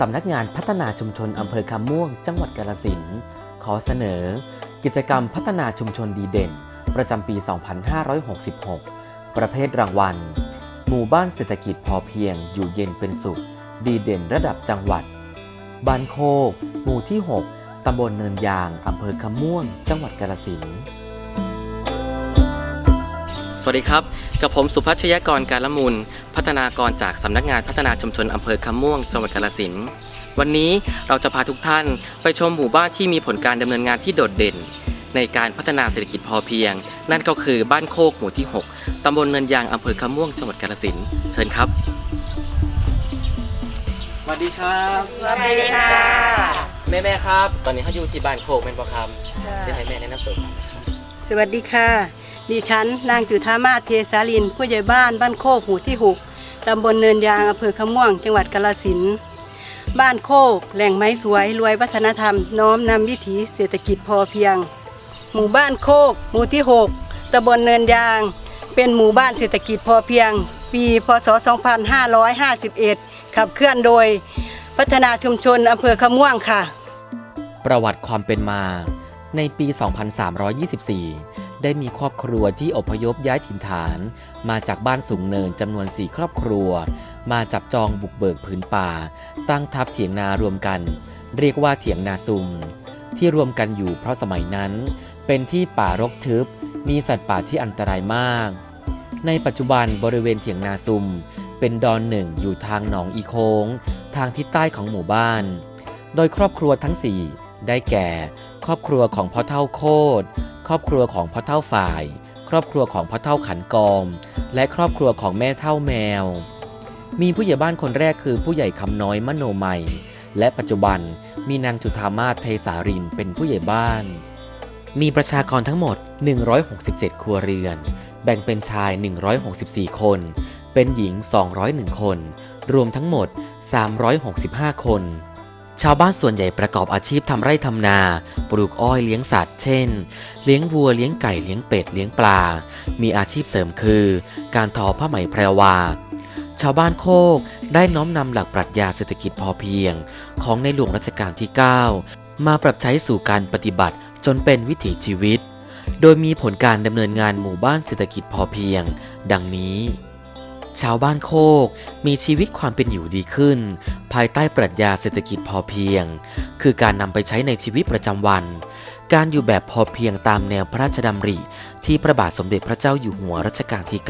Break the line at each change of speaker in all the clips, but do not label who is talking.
สำนักงานพัฒนาชุมชนอำเภอคำม่วง จังหวัดกาฬสินธุ์ขอเสนอ กิจกรรมพัฒนาชุมชนดีเด่น ประจำปี 2566 ประเภทรางวัล หมู่บ้านเศรษฐกิจพอเพียง อยู่เย็นเป็นสุข ดีเด่นระดับจังหวัด บ้านโคก หมู่ที่ 6ตำบลเนินยาง อำเภอคำม่วง จังหวัดกาฬสินธุ์
สวัสดีครับ กับผมสุพัชยกรการละมุนพัฒนากรจากสำนักงานพัฒนาชุมชนอำเภอคำม่วงจังหวัดกาฬสินธุ์วันนี้เราจะพาทุกท่านไปชมหมู่บ้านที่มีผลการดำเนินงานที่โดดเด่น ในการพัฒนาเศรษฐกิจพอเพียง นั่นก็คือบ้านโคกหมู่ที่ 6ตำบลเนินยางอำเภอคำม่วงจังหวัดกาฬสินธุ์เชิญครับสวัสดีครับ
สวัสดีค่ะ
แม่แม่ๆครับ ตอนนี้เขาอยู่ที่บ้านโคกเป็นปะคำได้ให้แม่แนะนำตัวก่อนนะครับ
สวัสดีค่ะ ดิฉันนางจุธามาเทสาลิน ผู้ใหญ่บ้านบ้านโคกหมู่ที่ 6 ตำบลเนินยางอำเภอขม่วง จังหวัดกาฬสินธุ์บ้านโคก แหล่งไม้สวยรวยวัฒนธรรม น้อมนำวิถีเศรษฐกิจพอเพียง หมู่บ้านโคก หมู่ที่ 6ตำบลเนินยาง เป็นหมู่บ้านเศรษฐกิจพอเพียง ปีพศ 2551 ขับเคลื่อนโดย พัฒนาชุมชนอำเภอขม่วงค่ะ
ประวัติความเป็นมา ในปี 2324 ได้มีครอบครัวที่อพยพย้ายถิ่นฐาน มาจากบ้านสูงเนินจำนวน 4 ครอบครัว มาจับจองบุกเบิกผืนป่า ตั้งทับเถียงนารวมกัน เรียกว่าเถียงนาซุม ที่รวมกันอยู่เพราะสมัยนั้น เป็นที่ป่ารกทึบ มีสัตว์ป่าที่อันตรายมาก ในปัจจุบันบริเวณเถียงนาซุม เป็นดอนหนึ่งอยู่ทางหนองอีโคงทางทิศใต้ของหมู่บ้าน โดยครอบครัวทั้ง4ได้แก่ ครอบครัวของพ่อเท่าโคดครอบครัวของพ่อเท่าฝ่าย ครอบครัวของพ่อเท่าขันกอม และครอบครัวของแม่เท่าแมว มีผู้ใหญ่บ้านคนแรกคือผู้ใหญ่คำน้อยมโนใหม่และปัจจุบันมีนางจุธามาศเทสารินเป็นผู้ใหญ่บ้าน มีประชากรทั้งหมด 167 ครัวเรือน แบ่งเป็นชาย 164 คน เป็นหญิง 201 คน รวมทั้งหมด 365 คน ชาวบ้านส่วนใหญ่ประกอบอาชีพทำไร่ทำนา ปลูกอ้อยเลี้ยงสัตว์ เช่น เลี้ยงวัว เลี้ยงไก่ เลี้ยงเป็ด เลี้ยงปลา มีอาชีพเสริมคือ การทอผ้าไหมแพรวา ชาวบ้านโคกได้น้อมนำหลักปรัชญาเศรษฐกิจพอเพียง ของในหลวงรัชกาลที่ 9 มาปรับใช้สู่การปฏิบัติจนเป็นวิถีชีวิต โดยมีผลการดำเนินงานหมู่บ้านเศรษฐกิจพอเพียง ดังนี้ ชาวบ้านโคกมีชีวิตความเป็นอยู่ดีขึ้น ภายใต้ปรัชญาเศรษฐกิจพอเพียง คือการนำไปใช้ในชีวิตประจำวัน การอยู่แบบพอเพียงตามแนวพระราชดำริ ที่พระบาทสมเด็จพระเจ้าอยู่หัวรัชกาลที่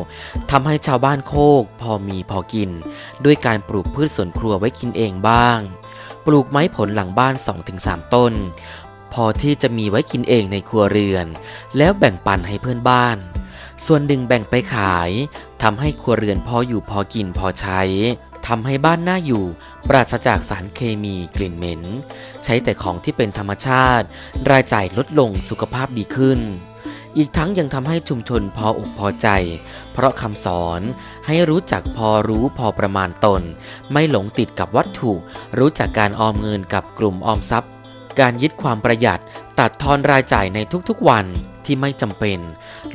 9ทำให้ชาวบ้านโคกพอมีพอกิน ด้วยการปลูกพืชสวนครัวไว้กินเองบ้าง ปลูกไม้ผลหลังบ้าน 2-3 ต้น พอที่จะมีไว้กินเองในครัวเรือน แล้วแบ่งปันให้เพื่อนบ้าน ส่วนหนึ่งแบ่งไปขายทำให้ครัวเรือนพออยู่พอกินพอใช้ทำให้บ้านน่าอยู่ ปราศจากสารเคมีกลิ่นเหม็น ใช้แต่ของที่เป็นธรรมชาติ รายจ่ายลดลงสุขภาพดีขึ้น อีกทั้งยังทำให้ชุมชนพออกพอใจ เพราะคำสอนให้รู้จักพอรู้พอประมาณตน ไม่หลงติดกับวัตถุ รู้จักการออมเงินกับกลุ่มออมทรัพย์ การยึดความประหยัดตัดทอนรายจ่ายในทุกๆวัน ที่ไม่จำเป็น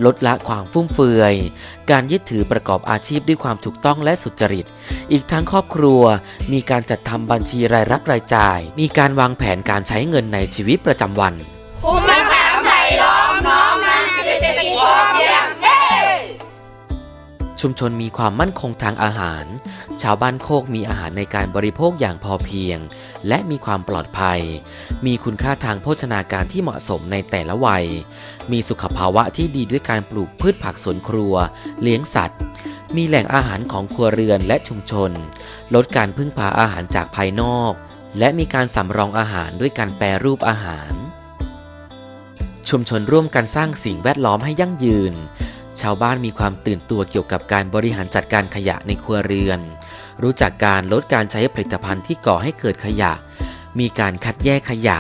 ลดละความฟุ่มเฟือย การยึดถือประกอบอาชีพด้วยความถูกต้องและสุจริต อีกทั้งครอบครัว มีการจัดทำบัญชีรายรับรายจ่าย มีการวางแผนการใช้เงินในชีวิตประจำวัน ชุมชนมีความมั่นคงทางอาหาร ชาวบ้านโคกมีอาหารในการบริโภคอย่างพอเพียง และมีความปลอดภัย มีคุณค่าทางโภชนาการที่เหมาะสมในแต่ละวัย มีสุขภาวะที่ดีด้วยการปลูกพืชผักสวนครัว เลี้ยงสัตว์ มีแหล่งอาหารของครัวเรือนและชุมชน ลดการพึ่งพาอาหารจากภายนอก และมีการสำรองอาหารด้วยการแปรรูปอาหาร ชุมชนร่วมกันสร้างสิ่งแวดล้อมให้ยั่งยืน ชาวบ้านมีความตื่นตัวเกี่ยวกับการบริหารจัดการขยะในครัวเรือน รู้จักการลดการใช้ผลิตภัณฑ์ที่ก่อให้เกิดขยะ มีการคัดแยกขยะ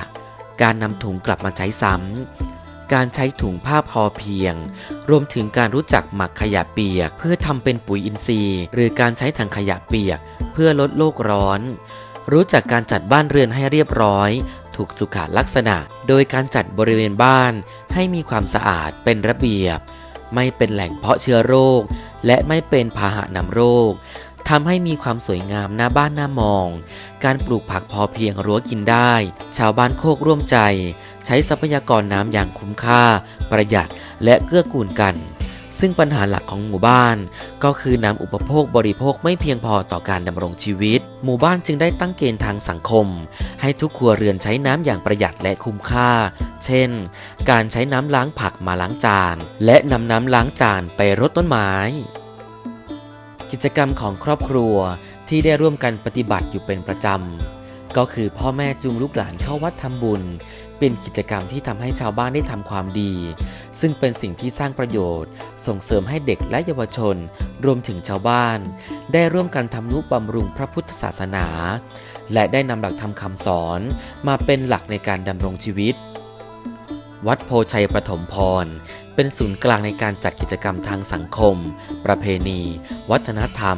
การนำถุงกลับมาใช้ซ้ำ การใช้ถุงผ้าพอเพียง รวมถึงการรู้จักหมักขยะเปียก เพื่อทำเป็นปุ๋ยอินทรีย์ หรือการใช้ถังขยะเปียก เพื่อลดโลกร้อน รู้จักการจัดบ้านเรือนให้เรียบร้อยถูกสุขลักษณะ โดยการจัดบริเวณบ้านให้มีความสะอาดเป็นระเบียบ ไม่เป็นแหล่งเพาะเชื้อโรค และไม่เป็นพาหะนำโรคทำให้มีความสวยงามหน้าบ้านหน้ามอง การปลูกผักพอเพียงรั้วกินได้ ชาวบ้านโคกร่วมใจ ใช้ทรัพยากรน้ำอย่างคุ้มค่า ประหยัดและเกื้อกูลกัน ซึ่งปัญหาหลักของหมู่บ้าน ก็คือน้ำอุปโภคบริโภคไม่เพียงพอต่อการดำรงชีวิต หมู่บ้านจึงได้ตั้งเกณฑ์ทางสังคม ให้ทุกครัวเรือนใช้น้ำอย่างประหยัดและคุ้มค่า เช่น การใช้น้ำล้างผักมาล้างจาน และนำน้ำล้างจานไปรดต้นไม้กิจกรรมของครอบครัวที่ได้ร่วมกันปฏิบัติอยู่เป็นประจำ ก็คือพ่อแม่จูงลูกหลานเข้าวัดทำบุญ เป็นกิจกรรมที่ทำให้ชาวบ้านได้ทำความดี ซึ่งเป็นสิ่งที่สร้างประโยชน์ ส่งเสริมให้เด็กและเยาวชน รวมถึงชาวบ้าน ได้ร่วมกันทำนุบำรุงพระพุทธศาสนา และได้นำหลักธรรมคำสอน มาเป็นหลักในการดำรงชีวิต วัดโพชัยประถมพร เป็นศูนย์กลางในการจัดกิจกรรมทางสังคม ประเพณี วัฒนธรรม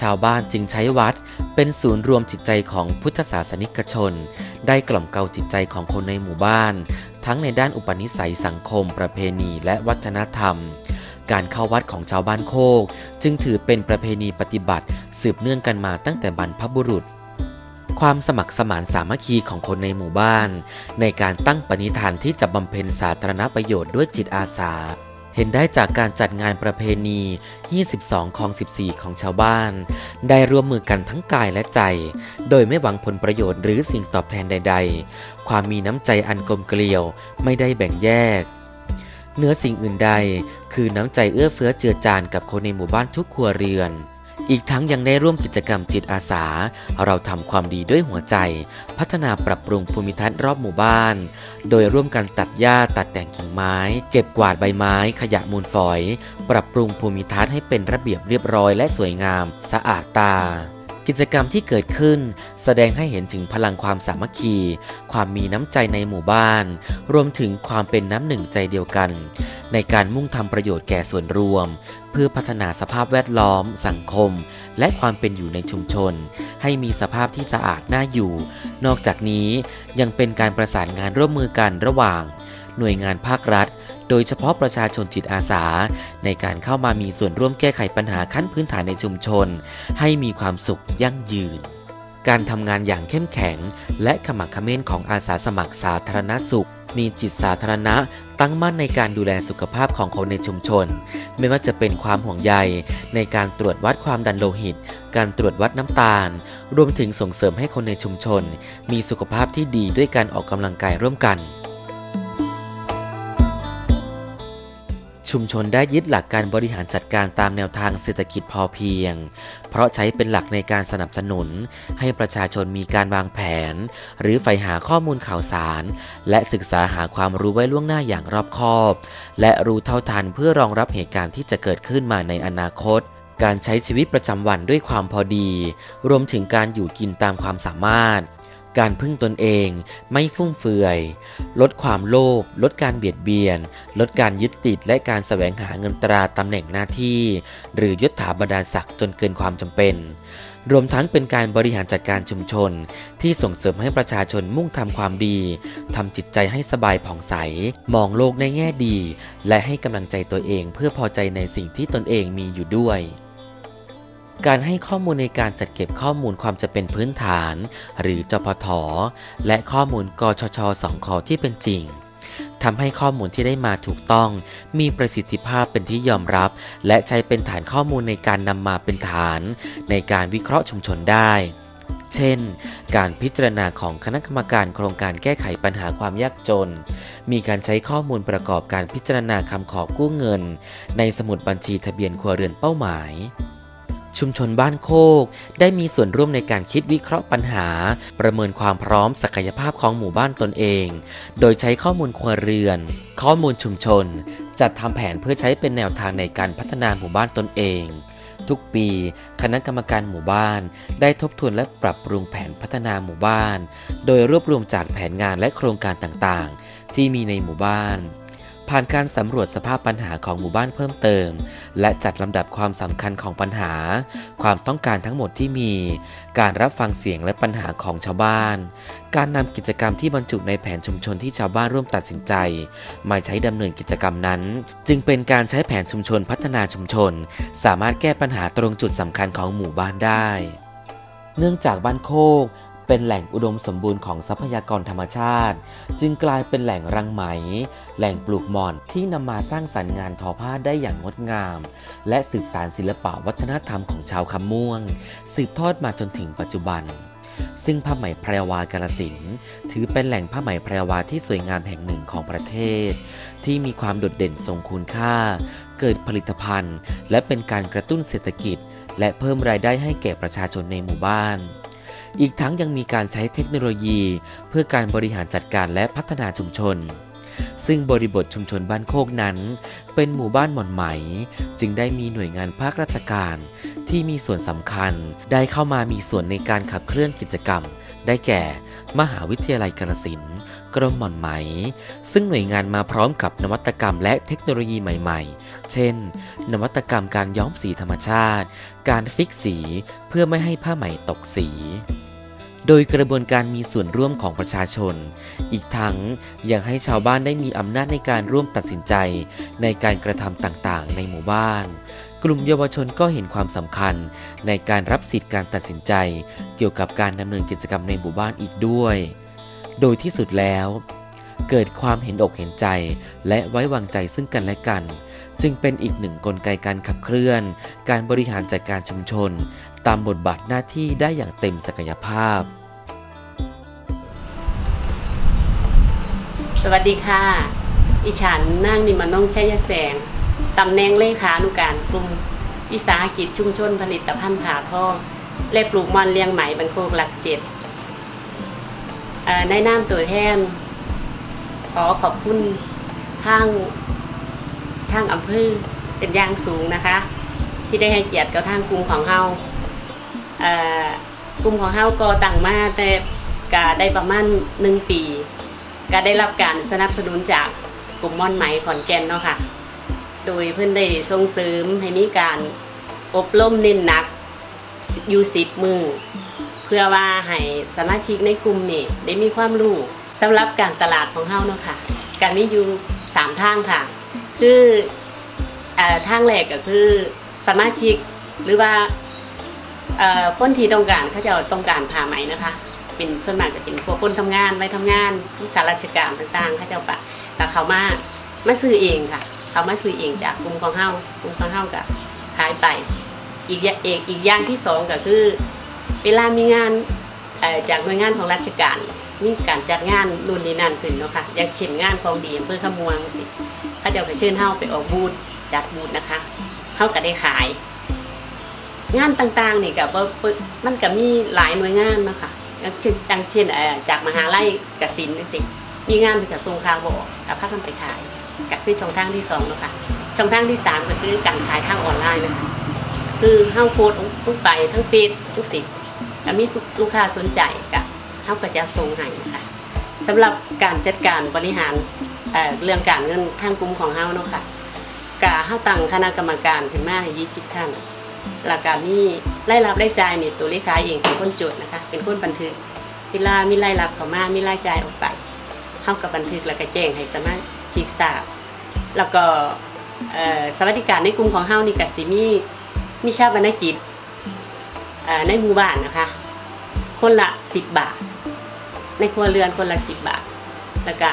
ชาวบ้านจึงใช้วัด เป็นศูนย์รวมจิตใจของพุทธศาสนิกชน ได้กล่อมเกลาจิตใจของคนในหมู่บ้าน ทั้งในด้านอุปนิสัยสังคม ประเพณีและวัฒนธรรม การเข้าวัดของชาวบ้านโคก จึงถือเป็นประเพณีปฏิบัติ สืบเนื่องกันมาตั้งแต่บรรพบุรุษความสมัครสมานสามัคคีของคนในหมู่บ้าน ในการตั้งปณิธานที่จะบำเพ็ญสาธารณประโยชน์ด้วยจิตอาสา เห็นได้จากการจัดงานประเพณี 22 ของ 14 ของชาวบ้าน ได้ร่วมมือกันทั้งกายและใจ โดยไม่หวังผลประโยชน์หรือสิ่งตอบแทนใด ๆ ความมีน้ำใจอันกลมเกลียวไม่ได้แบ่งแยกเนื้อสิ่งอื่นใด คือน้ำใจเอื้อเฟื้อเจือจานกับคนในหมู่บ้านทุกครัวเรือน อีกทั้งยังได้ร่วมกิจกรรมจิตอาสา เราทำความดีด้วยหัวใจ พัฒนาปรับปรุงภูมิทัศน์รอบหมู่บ้าน โดยร่วมกันตัดหญ้าตัดแต่งกิ่งไม้ เก็บกวาดใบไม้ ขยะมูลฝอย ปรับปรุงภูมิทัศน์ให้เป็นระเบียบเรียบร้อยและสวยงาม สะอาดตากิจกรรมที่เกิดขึ้น แสดงให้เห็นถึงพลังความสามัคคี ความมีน้ำใจในหมู่บ้าน รวมถึงความเป็นน้ำหนึ่งใจเดียวกัน ในการมุ่งทำประโยชน์แก่ส่วนรวม เพื่อพัฒนาสภาพแวดล้อม สังคม และความเป็นอยู่ในชุมชน ให้มีสภาพที่สะอาดน่าอยู่ นอกจากนี้ยังเป็นการประสานงานร่วมมือกันระหว่าง หน่วยงานภาครัฐ โดยเฉพาะประชาชนจิตอาสา ในการเข้ามามีส่วนร่วมแก้ไขปัญหาขั้นพื้นฐานในชุมชน ให้มีความสุขยั่งยืนการทำงานอย่างเข้มแข็ง และขมักเขม้นของอาสาสมัครสาธารณสุข มีจิตสาธารณะตั้งมั่นในการดูแลสุขภาพของคนในชุมชน ไม่ว่าจะเป็นความห่วงใย ในการตรวจวัดความดันโลหิต การตรวจวัดน้ำตาล รวมถึงส่งเสริมให้คนในชุมชน มีสุขภาพที่ดีด้วยการออกกำลังกายร่วมกัน ชุมชนได้ยึดหลักการบริหารจัดการตามแนวทางเศรษฐกิจพอเพียง เพราะใช้เป็นหลักในการสนับสนุน ให้ประชาชนมีการวางแผน หรือใฝ่หาข้อมูลข่าวสาร และศึกษาหาความรู้ไว้ล่วงหน้าอย่างรอบคอบ และรู้เท่าทันเพื่อรองรับเหตุการณ์ที่จะเกิดขึ้นมาในอนาคตการใช้ชีวิตประจำวันด้วยความพอดี รวมถึงการอยู่กินตามความสามารถ การพึ่งตนเองไม่ฟุ่มเฟือย ลดความโลภลดการเบียดเบียน ลดการยึดติดและการแสวงหาเงินตราตำแหน่งหน้าที่ หรือยศถาบรรดาศักดิ์จนเกินความจำเป็น รวมทั้งเป็นการบริหารจัดการชุมชน ที่ส่งเสริมให้ประชาชนมุ่งทำความดีทำจิตใจให้สบายผ่องใส มองโลกในแง่ดี และให้กำลังใจตัวเองเพื่อพอใจในสิ่งที่ตนเองมีอยู่ด้วย การให้ข้อมูลในการจัดเก็บข้อมูลความจะเป็นพื้นฐาน หรือจพท และข้อมูลกชชสองคอที่เป็นจริงทำให้ข้อมูลที่ได้มาถูกต้อง มีประสิทธิภาพเป็นที่ยอมรับ และใช้เป็นฐานข้อมูลในการนำมาเป็นฐาน ในการวิเคราะห์ชุมชนได้ เช่น การพิจารณาของคณะกรรมการโครงการแก้ไขปัญหาความยากจน มีการใช้ข้อมูลประกอบการพิจารณาคำขอกู้เงิน ในสมุดบัญชีทะเบียนครัวเรือนเป้าหมาย ชุมชนบ้านโคก ได้มีส่วนร่วมในการคิดวิเคราะห์ปัญหา ประเมินความพร้อมศักยภาพของหมู่บ้านตนเอง โดยใช้ข้อมูลครัวเรือน ข้อมูลชุมชน จัดทำแผนเพื่อใช้เป็นแนวทางในการพัฒนาหมู่บ้านตนเอง ทุกปี คณะกรรมการหมู่บ้าน ได้ทบทวนและปรับปรุงแผนพัฒนาหมู่บ้าน โดยรวบรวมจากแผนงานและโครงการต่างๆ ที่มีในหมู่บ้าน ผ่านการสำรวจสภาพปัญหาของหมู่บ้านเพิ่มเติม และจัดลำดับความสำคัญของปัญหา ความต้องการทั้งหมดที่มี การรับฟังเสียงและปัญหาของชาวบ้าน การนำกิจกรรมที่บรรจุในแผนชุมชนที่ชาวบ้านร่วมตัดสินใจ มาใช้ดำเนินกิจกรรมนั้น จึงเป็นการใช้แผนชุมชนพัฒนาชุมชน สามารถแก้ปัญหาตรงจุดสำคัญของหมู่บ้านได้ เนื่องจากบ้านโคก เป็นแหล่งอุดมสมบูรณ์ของทรัพยากรธรรมชาติ จึงกลายเป็นแหล่งรังไหม แหล่งปลูกหม่อนที่นำมาสร้างสรรค์งานทอผ้าได้อย่างงดงาม และสืบสานศิลปะวัฒนธรรมของชาวคำม่วง สืบทอดมาจนถึงปัจจุบันซึ่งผ้าไหมแพรวากาลสินถือเป็นแหล่งผ้าไหมแพรวาที่สวยงามแห่งหนึ่งของประเทศ ที่มีความโดดเด่นทรงคุณค่า เกิดผลิตภัณฑ์ และเป็นการกระตุ้นเศรษฐกิจ และเพิ่มรายได้ให้แก่ประชาชนในหมู่บ้าน อีกทั้งยังมีการใช้เทคโนโลยี เพื่อการบริหารจัดการและพัฒนาชุมชน ซึ่งบริบทชุมชนบ้านโคกนั้น เป็นหมู่บ้านหม่อนไหม จึงได้มีหน่วยงานภาคราชการที่มีส่วนสำคัญ ได้เข้ามามีส่วนในการขับเคลื่อนกิจกรรม ได้แก่ มหาวิทยาลัยกาฬสินธุ์กรมหม่อนไหม ซึ่งหน่วยงานมาพร้อมกับนวัตกรรมและเทคโนโลยีใหม่ๆ เช่น นวัตกรรมการย้อมสีธรรมชาติ การฟิกสีเพื่อไม่ให้ผ้าไหมตกสี โดยกระบวนการมีส่วนร่วมของประชาชน อีกทั้งยังให้ชาวบ้านได้มีอำนาจในการร่วมตัดสินใจในการกระทำต่างๆ ในหมู่บ้าน กลุ่มเยาวชนก็เห็นความสำคัญในการรับสิทธิการตัดสินใจ เกี่ยวกับการดำเนินกิจกรรมในหมู่บ้านอีกด้วย โดยที่สุดแล้วเกิดความเห็นอกเห็นใจ และไว้วางใจซึ่งกันและกัน จึงเป็นอีกหนึ่งกลไกการขับเคลื่อน การบริหารจัดการชุมชน ตามบทบาทหน้าที่ได้อย่างเต็มศักยภาพ
สวัสดีค่ะ อิฉันนั่งนิมานงชัยแสง ตำแหน่งเลขานุการกลุ่มวิสาหกิจชุมชนผลิตภัณฑ์ผ่าทองและปลูกมันเลี้ยงไหมบรรโคกหลักเจ็ดในนามตัวแทน ขอขอบคุณทางทางอำเภอเป็นอย่างสูงนะคะ ที่ได้ให้เกียรติกับทางกลุ่มของเฮา กลุ่มของเฮาก็ตั้งมาแต่กาได้ประมาณหนึ่งปีก็ได้รับการสนับสนุนจากกลุ่มม่อนไหมขอนแก่นเนาะค่ะ โดยเพื่อนได้ส่งเสริมให้มีการอบรมเน้นหนักอยู่สิบมือ เพื่อว่าให้สมาชิกในกลุ่มนี่ได้มีความรู้สำหรับการตลาดของเฮาเนาะค่ะการมีอยู่สามทางค่ะ คืออทางแรกก็คือสมาชิกหรือว่า คนที่ต้องการเขาจะต้องการผ่าไหมนะคะ เป็นส่วนมากจะเป็นพวกคนทำงานไว้ทำงานทุกข้ารราชการต่างๆเขาเจ้าปะแต่เขามามาซื้อเองค่ะ เขามาซื้อเองจากกลุ่มของเฮากลุ่มของเฮากับขายไป อีกอย่างเอกอีกอย่างที่สองก็คือ เวลามีงานจากหน่วยงานของราชการมีการจัดงานรุ่นนี้นั่นขึ้นเนาะค่ะอย่างเช่นงานของดีอำเภอขมวงสิเขาเจ้าก็เชิญเฮาไปออกบูธจัดบูธนะคะเฮาก็ได้ขาย งานต่างๆนี่ก็บ่บ่มันก็มีหลายหน่วยงานเนาะคะอย่างเช่นอย่างเช่นเอ่อจากมหาลัยกสินจังซี่มีงานเป็นกระทรวงข่าวบอกกับพากันไปขายกับคือช่องทางที่สองเนาะค่ะช่องทางที่สามก็คือการขายทางออนไลน์นะคะคือเฮาโพสต์ลงไปทั้งเฟซทุกสิ่งแล้วมีลูกค้าสนใจก็เฮาก็จะส่งให้นะคะสำหรับการจัดการบริหารเอ่อเรื่องการเงินทางกลุ่มของเฮาเนาะค่ะกะเฮาตั้งคณะกรรมการขึ้นมาให้20ท่าน หลักการมีรายรับรายจ่ายนี่ตัวเลขาเองเป็นคนจดนะคะ เป็นคนบันทึกเวลามีรายรับเข้ามามีรายจ่ายออกไปเท่ากับบันทึกแล้วก็แจ้งให้สามารถชิกทราบแล้วก็สวัสดิการในกลุ่มของเฮานี่ก็สิมีมีชาบรรณกิจในหมู่บ้านนะคะ คนละ10บาท ในครัวเรือนคนละ10บาท แล้วก็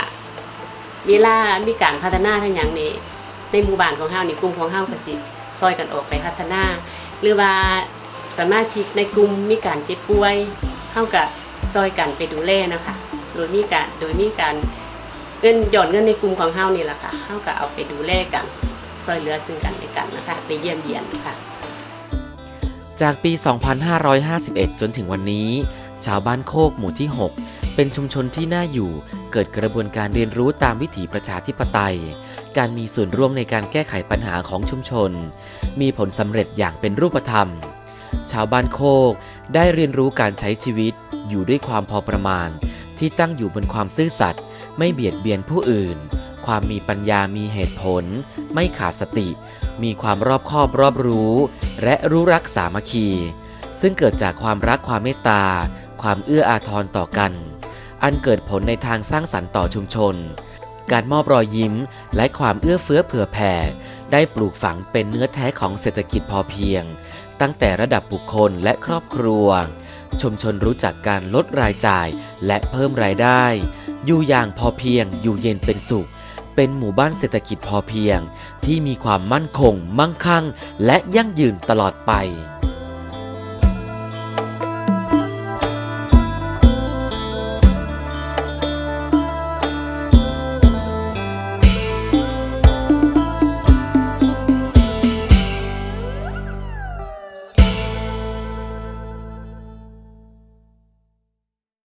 เวลามีการพัฒนาทั้งอย่างนี้ในหมู่บ้านของเฮานี่กลุ่มของเฮาก็สิ ซอยกันออกไปพัฒนา หรือว่าสมาชิกในกลุ่มมีการเจ็บป่วยเฮากับซอยกันไปดูแลนะคะโดยมีการโดยมีการเงินหย่อนเงินในกลุ่มของเฮานี่แหละค่ะเฮาก็เอาไปดูแลกันซอยเหลือซึ่งกันและกันนะคะ ไปเยี่ยมเยียนนะคะ
จากปี 2551 จนถึงวันนี้ ชาวบ้านโคกหมู่ที่ 6 เป็นชุมชนที่น่าอยู่ เกิดกระบวนการเรียนรู้ตามวิถีประชาธิปไตย การมีส่วนร่วมในการแก้ไขปัญหาของชุมชน มีผลสำเร็จอย่างเป็นรูปธรรม ชาวบ้านโคกได้เรียนรู้การใช้ชีวิตอยู่ด้วยความพอประมาณ ที่ตั้งอยู่บนความซื่อสัตย์ไม่เบียดเบียนผู้อื่น ความมีปัญญามีเหตุผล ไม่ขาดสติ มีความรอบคอบรอบรู้ และรู้รักสามัคคี ซึ่งเกิดจากความรักความเมตตา ความเอื้ออาทรต่อกัน อันเกิดผลในทางสร้างสรรค์ต่อชุมชน การมอบรอยยิ้ม และความเอื้อเฟื้อเผื่อแผ่ ได้ปลูกฝังเป็นเนื้อแท้ของเศรษฐกิจพอเพียง ตั้งแต่ระดับบุคคลและครอบครัว ชุมชนรู้จักการลดรายจ่ายและเพิ่มรายได้ อยู่อย่างพอเพียง อยู่เย็นเป็นสุข เป็นหมู่บ้านเศรษฐกิจพอเพียง ที่มีความมั่นคง มั่งคั่ง และยั่งยืนตลอดไป